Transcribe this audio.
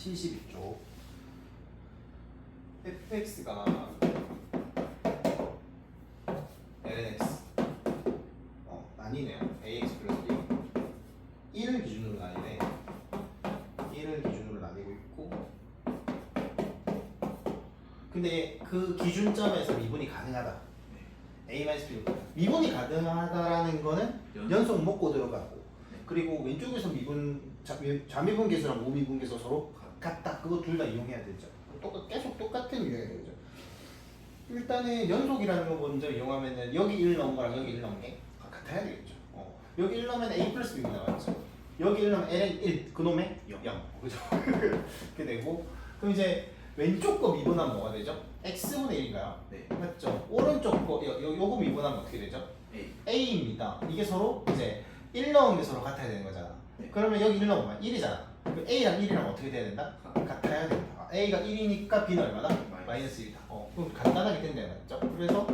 72쪽 fx가 lnx 어 아니네요. Ax 플러스 b 1을 기준으로 나뉘네. 1을 기준으로 나뉘고 있고. 근데 그 기준점에서 미분이 가능하다. a-b 미분이 가능하다라는 거는 연속. 먹고 들어가고. 그리고 왼쪽에서 미분 자, 좌미분 계수랑 우미분 계수 서로 같다 그거 둘 다 이용해야 되죠 똑같, 계속 똑같은 이용해야 되죠 일단은 연속이라는 거 먼저 이용하면은 여기 1 넣은 거랑 여기 1 넣은 게 같아야 되겠죠 어. 여기 1 넣으면 a 플러스 b가 나왔죠 여기 1 넣으면 ln 1 그놈의 0 그죠 그렇게 되고 그럼 이제 왼쪽 거 미분하면 뭐가 되죠? x분의 1인가요? 네. 맞죠? 오른쪽 거 요, 요, 요거 미분하면 어떻게 되죠? A. A입니다. 이게 서로 이제 1 넣은 게 서로 같아야 되는 거잖아. 네. 그러면 여기 1 넣으면 1이잖아. A랑 1이랑 어떻게 돼야 된다? 같아야 된다. A가 1이니까 B는 얼마나? 마이너스. 마이너스 1이다. 어, 그럼 간단하게 된다 맞죠? 그래서